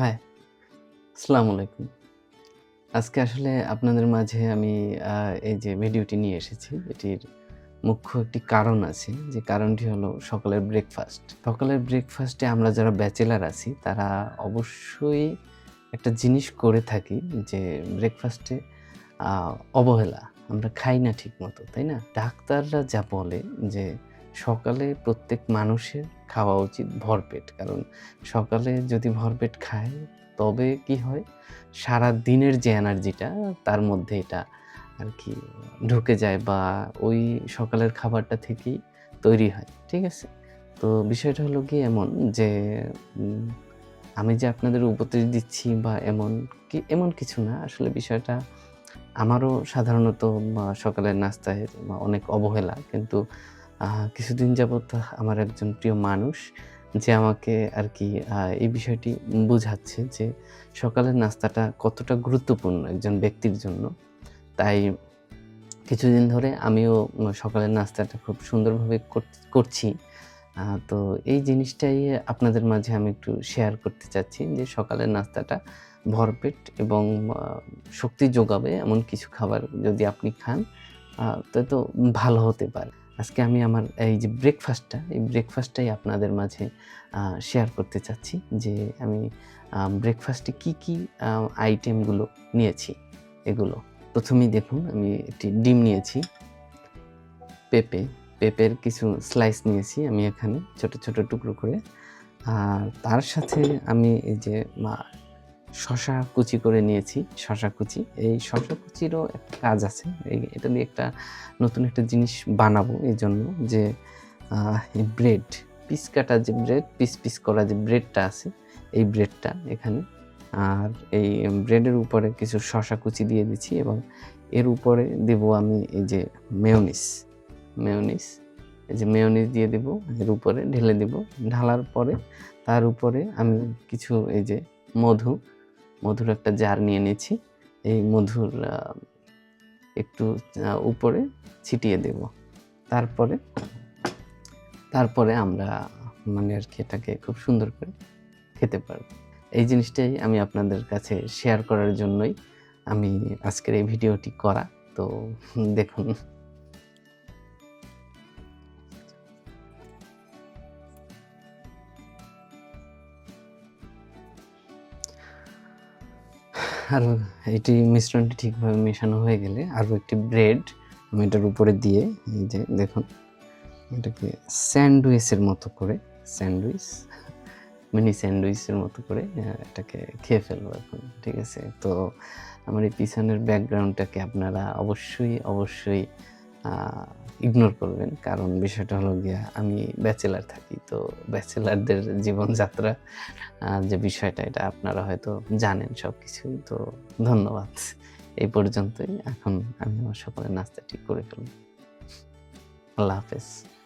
High, আসসালামু আলাইকুম। আজকে আসলে আপনাদের মাঝে আমি এই যে ভিডিওটি নিয়ে এসেছি, এটির মুখ্য একটি কারণ আছে। যে কারণটি হলো সকালের ব্রেকফাস্ট সকালের ব্রেকফাস্টে আমরা যারা ব্যাচেলার আছি, তারা অবশ্যই একটা জিনিস করে থাকি যে ব্রেকফাস্টে অবহেলা। আমরা খাই না ঠিক মতো তাই না? ডাক্তাররা যা বলে যে সকালে প্রত্যেক মানুষের খাওয়া উচিত ভরপেট। কারণ সকালে যদি ভরপেট খায়, তবে কি হয়? সারা দিনের যে এনার্জিটা তার মধ্যে এটা আর কি ঢুকে যায় বা ওই সকালের খাবারটা থেকেই তৈরি হয়, ঠিক আছে? তো বিষয়টা হলো কি এমন যে আমি যে আপনাদের উপদেশ দিচ্ছি বা এমন কি, এমন কিছু না। আসলে বিষয়টা আমারও সাধারণত সকালের নাস্তায় অনেক অবহেলা। কিন্তু কিছুদিন যাবৎ আমার একজন প্রিয় মানুষ যে আমাকে আর কি এই বিষয়টি বোঝাচ্ছে যে সকালের নাস্তাটা কতটা গুরুত্বপূর্ণ একজন ব্যক্তির জন্য। তাই কিছুদিন ধরে আমিও সকালের নাস্তাটা খুব সুন্দরভাবে কর- করছি। তো এই জিনিসটাই আপনাদের মাঝে আমি একটু শেয়ার করতে চাচ্ছি যে সকালের নাস্তাটা ভরপেট এবং শক্তি যোগাবে এমন কিছু খাবার যদি আপনি খান তো ভালো হতে পারে। আজকে আমি আমার এই যে ব্রেকফাস্টটা এই ব্রেকফাস্টটাই আপনাদের মাঝে শেয়ার করতে চাচ্ছি যে আমি ব্রেকফাস্টে কি কি আইটেমগুলো নিয়েছি, এগুলো। প্রথমেই দেখুন, আমি একটি ডিম নিয়েছি, পেঁপে, পেঁপের কিছু স্লাইস নিয়েছি আমি এখানে ছোট ছোট টুকরো করে। আর তার সাথে আমি এই যে শশা কুচি করে নিয়েছি, শশা কুচি। এই শশা কুচিরও একটা কাজ আছে। এটা দিয়ে একটা নতুন একটা জিনিস বানাবো এই জন্য যে ব্রেড, পিস কাটা যে ব্রেড, পিস পিস করা যে ব্রেডটা আছে, এই ব্রেডটা এখানে। আর এই ব্রেডের উপরে কিছু শশা কুচি দিয়ে দিচ্ছি এবং এর উপরে দেব আমি এই যে মেয়নিস। মেয়নিস, এই যে মেয়নিস দিয়ে দেব, এর উপরে ঢেলে দেব। ঢালার পরে তার উপরে আমি কিছু এই যে মধু মধুর একটা জার নিয়ে নিয়েছি এই মধুর একটু উপরে ছিটিয়ে দেব। তারপরে তারপরে আমরা মানে আর কি এটাকে খুব সুন্দর করে খেতে পারব। এই জিনিসটাই আমি আপনাদের কাছে শেয়ার করার জন্যই আমি আজকের এই ভিডিওটি করা। তো, দেখুন। আর এটি মিশ্রণটি ঠিকভাবে মেশানো হয়ে গেলে আরও একটি ব্রেড আমি এটার উপরে দিয়ে, এই যে দেখুন, এটাকে স্যান্ডউইচের মতো করে, স্যান্ডউইচ, মিনি স্যান্ডউইচের মতো করে এটাকে খেয়ে ফেলব এখন, ঠিক আছে? তো আমার এই পিছনের ব্যাকগ্রাউন্ডটাকে আপনারা অবশ্যই অবশ্যই ইগনোর করবেন। কারণ বিষয়টা হলো গিয়া আমি ব্যাচেলার থাকি, তো ব্যাচেলারদের জীবনযাত্রা যে বিষয়টা, এটা আপনারা হয়তো জানেন সব কিছুই তো ধন্যবাদ। এই পর্যন্তই। এখন আমি আমার সকালের ঠিক করে ফেলব। আল্লাহ হাফেজ।